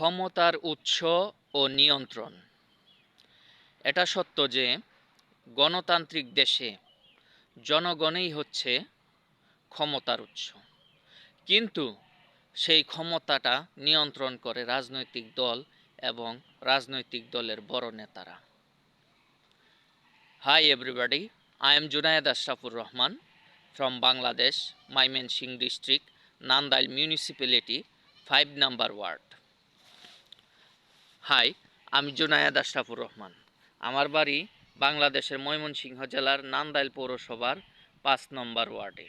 ক্ষমতার উৎস ও নিয়ন্ত্রণ। এটা সত্য যে গণতান্ত্রিক দেশে জনগণই হচ্ছে ক্ষমতার উৎস। কিন্তু সেই ক্ষমতাটা নিয়ন্ত্রণ করে রাজনৈতিক দল এবং রাজনৈতিক দলের বড় নেতারা। Hi everybody I am Junayed Ashrafur Rahman from Bangladesh Mymensingh district Nandail municipality five number ward hi, আমি জুনায়েদ আশরাফুর রহমান। আমার বাড়ি বাংলাদেশের ময়মনসিংহ জেলার নান্দাইল পৌরসভার পাঁচ নম্বর ওয়ার্ডে।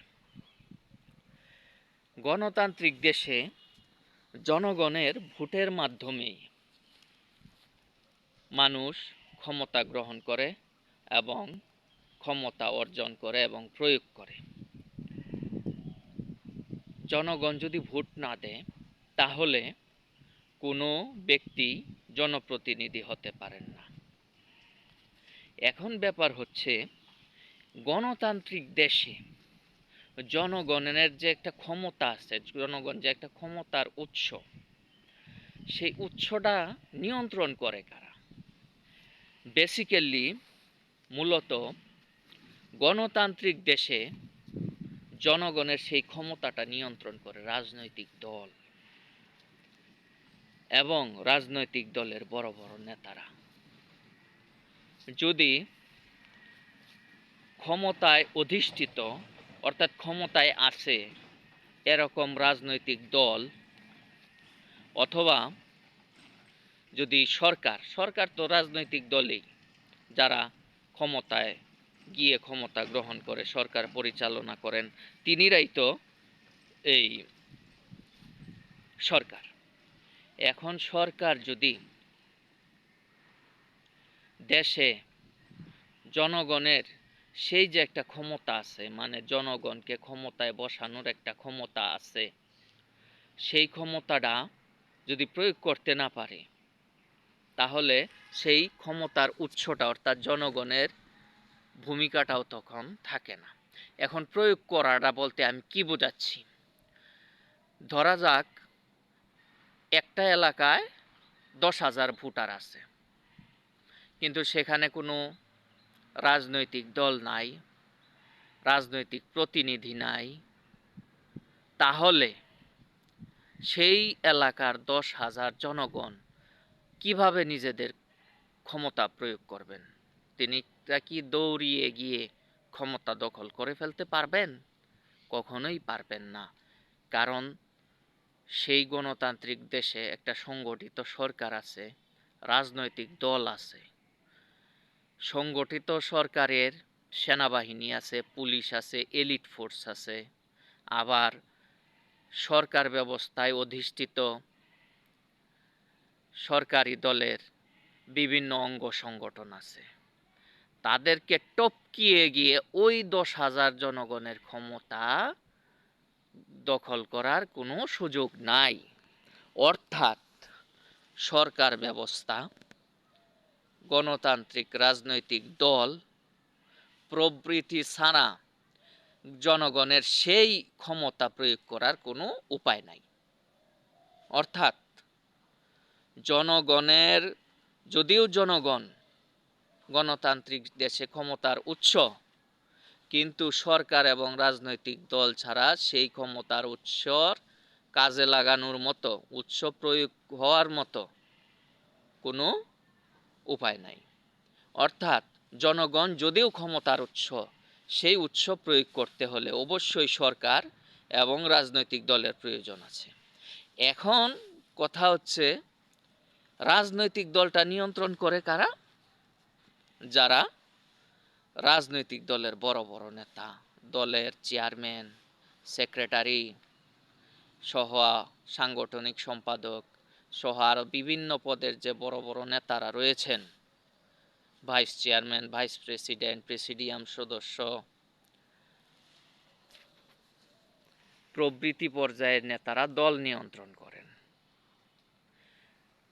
গণতান্ত্রিক দেশে জনগণের ভোটের মাধ্যমেই মানুষ ক্ষমতা গ্রহণ করে এবং ক্ষমতা অর্জন করে এবং প্রয়োগ করে। জনগণ যদি ভোট না দেয়, তাহলে কোনো ব্যক্তি জনপ্রতিনিধি হতে পারেন না। এখন ব্যাপার হচ্ছে, গণতান্ত্রিক দেশে জনগণের যে একটা ক্ষমতা আছে, জনগণ যে একটা ক্ষমতার উৎস, সেই উৎসটা নিয়ন্ত্রণ করে কারা? বেসিক্যালি মূলত গণতান্ত্রিক দেশে জনগণের সেই ক্ষমতাটা নিয়ন্ত্রণ করে রাজনৈতিক দল। এবং রাজনৈতিক দলের বড় বড় নেতারা। যদি ক্ষমতায় অধিষ্ঠিত, অর্থাৎ ক্ষমতায় আছে এরকম রাজনৈতিক দল অথবা যদি সরকার সরকার তো রাজনৈতিক দলেই। যারা ক্ষমতায় গিয়ে ক্ষমতা গ্রহণ করে, সরকার পরিচালনা করেন, তিনিরাই তো এই সরকার। এখন সরকার যদি দেশে জনগণের সেই যে একটা ক্ষমতা আছে মানে জনগণকে ক্ষমতায় বসানোর একটা ক্ষমতা আছে, সেই ক্ষমতাটা যদি প্রয়োগ করতে না পারে, তাহলে সেই ক্ষমতার উৎসটা অর্থাৎ জনগণের ভূমিকাটাও তখন থাকে না। এখন প্রয়োগ করাটা বলতে আমি কি বোঝাচ্ছি? ধরা যাক একটা এলাকায় দশ হাজার ভোটার আছে। কিন্তু সেখানে কোনো রাজনৈতিক দল নাই, রাজনৈতিক প্রতিনিধি নাই। তাহলে সেই এলাকার দশ হাজার জনগণ কীভাবে নিজেদের ক্ষমতা প্রয়োগ করবেন? তিনি কি দৌড়িয়ে গিয়ে ক্ষমতা দখল করে ফেলতে পারবেন? কখনোই পারবেন না। কারণ সেই গণতান্ত্রিক দেশে একটা সংগঠিত সরকার আছে, রাজনৈতিক দল আছে। সংগঠিত সরকারের সেনাবাহিনী আছে, পুলিশ আছে, এলিট ফোর্স আছে। আবার সরকার ব্যবস্থায় অধিষ্ঠিত সরকারি দলের বিভিন্ন অঙ্গ সংগঠন আছে। তাদেরকে টপকিয়ে গিয়ে ওই দশ হাজার জনগণের ক্ষমতা দখল করার কোনো সুযোগ নাই। অর্থাৎ সরকার ব্যবস্থা, গণতান্ত্রিক রাজনৈতিক দল, প্রবৃতি ছাড়া জনগণের সেই ক্ষমতা প্রয়োগ করার কোনো উপায় নাই। অর্থাৎ জনগণের, যদিও জনগণ গণতান্ত্রিক দেশে ক্ষমতার উৎস কিন্তু সরকার এবং রাজনৈতিক দল ছাড়া সেই ক্ষমতার উৎসর কাজে লাগানোর মতো, উৎস প্রয়োগ হওয়ার মতো কোনো উপায় নাই। অর্থাৎ জনগণ যদিও ক্ষমতার উৎস, সেই উৎস প্রয়োগ করতে হলে অবশ্যই সরকার এবং রাজনৈতিক দলের প্রয়োজন আছে। এখন কথা হচ্ছে, রাজনৈতিক দলটা নিয়ন্ত্রণ করে কারা? যারা রাজনৈতিক দলের বড় বড় নেতা, দলের চেয়ারম্যান, সেক্রেটারি সহ সাংগঠনিক সম্পাদক সহ আরও বিভিন্ন পদের যে বড় বড় নেতারা রয়েছেন। Vice chairman, vice president, presidium সদস্য, প্রভৃতি পর্যায়ের নেতারা দল নিয়ন্ত্রণ করেন।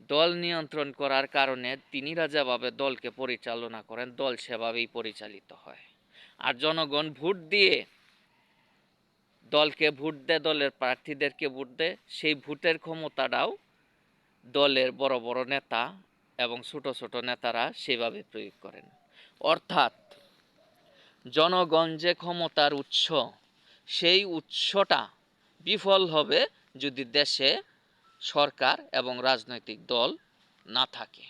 দল নিয়ন্ত্রণ করার কারণে তিনি রাজাভাবে দলকে পরিচালনা করেন, দল সেভাবেই পরিচালিত হয়। আর জনগণ ভোট দিয়ে দলকে ভোট দেয়, দলের প্রার্থীদেরকে ভোট দেয়, সেই ভোটের ক্ষমতাটাও দলের বড় বড় নেতা এবং ছোট ছোট নেতারা সেভাবে প্রয়োগ করেন। অর্থাৎ জনগণ যে ক্ষমতার উৎস, সেই উৎসটা বিফল হবে যদি দেশে সরকার এবং রাজনৈতিক দল না থাকে।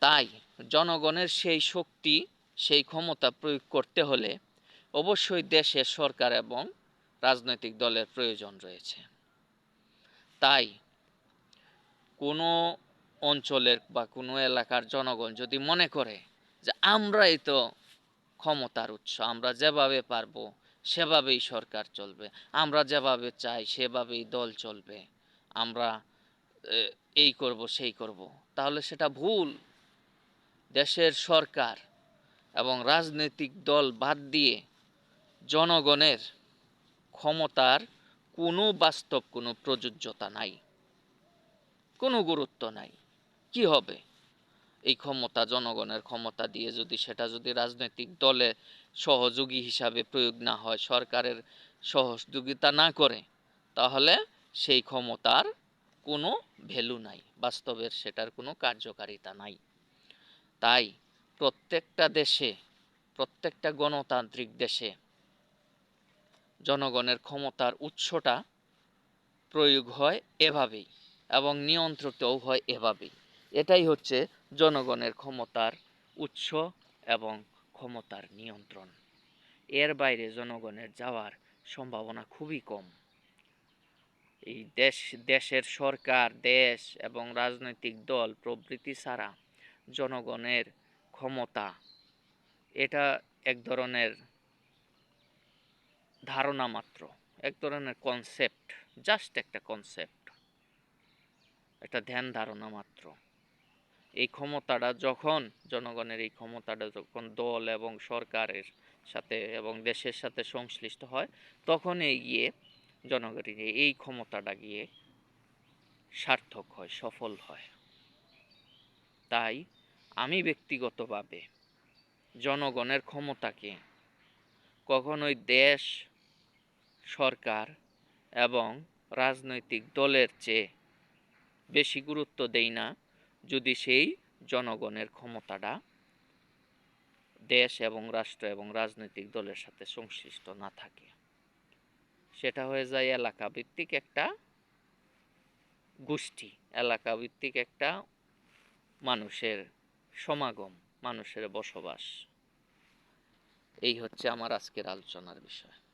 তাই জনগণের সেই শক্তি, সেই ক্ষমতা প্রয়োগ করতে হলে অবশ্যই দেশের সরকার এবং রাজনৈতিক দলের প্রয়োজন রয়েছে। তাই কোনো অঞ্চলের বা কোনো এলাকার জনগণ যদি মনে করে যে আমরাই তো ক্ষমতার উৎস, আমরা যেভাবে পারব সেভাবেই সরকার চলবে, আমরা যেভাবে চাই সেভাবেই দল চলবে আমরা এই করব, সেই করব। তাহলে সেটা ভুল। দেশের সরকার এবং রাজনৈতিক দল বাদ দিয়ে জনগণের ক্ষমতার কোনো বাস্তব, কোনো প্রযোজ্যতা নাই। কোনো গুরুত্ব নাই। কি হবে? এই ক্ষমতা, জনগণের ক্ষমতা দিয়ে যদি সেটা যদি রাজনৈতিক দলে সহযোগী হিসাবে প্রয়োগ না হয়, সরকারের সহযোগিতা না করে, তাহলে সেই ক্ষমতার কোনো ভ্যালু নাই বাস্তবের সেটার কোনো কার্যকারিতা নাই। তাই প্রত্যেকটা দেশে, প্রত্যেকটা গণতান্ত্রিক দেশে জনগণের ক্ষমতার উৎসটা প্রয়োগ হয় এভাবেই এবং নিয়ন্ত্রিতও হয় এভাবেই। এটাই হচ্ছে জনগণের ক্ষমতার উৎস এবং ক্ষমতার নিয়ন্ত্রণ। এর বাইরে জনগণের যাওয়ার সম্ভাবনা খুবই কম। এই দেশ, দেশের সরকার, দেশ এবং রাজনৈতিক দল প্রভৃতি ছাড়া জনগণের ক্ষমতা, এটা এক ধরনের ধারণা মাত্র, এক ধরনের কনসেপ্ট জাস্ট একটা কনসেপ্ট একটা ধ্যান ধারণা মাত্র। এই ক্ষমতাটা যখন, জনগণের এই ক্ষমতাটা যখন দল এবং সরকারের সাথে এবং দেশের সাথে সংশ্লিষ্ট হয় তখন এই গিয়ে জনগণের এই ক্ষমতাটা গিয়ে সার্থক হয়, সফল হয়। তাই আমি ব্যক্তিগতভাবে জনগণের ক্ষমতাকে কখনোই দেশ, সরকার এবং রাজনৈতিক দলের চেয়ে বেশি গুরুত্ব দেই না যদি সেই জনগণের ক্ষমতাটা দেশ এবং রাষ্ট্র এবং রাজনৈতিক দলের সাথে সংশ্লিষ্ট না থাকে। সেটা হয়ে যায় এলাকা ভিত্তিক একটা গোষ্ঠী এলাকা ভিত্তিক একটা মানুষের সমাগম, মানুষের বসবাস। এই হচ্ছে আমার আজকের আলোচনার বিষয়।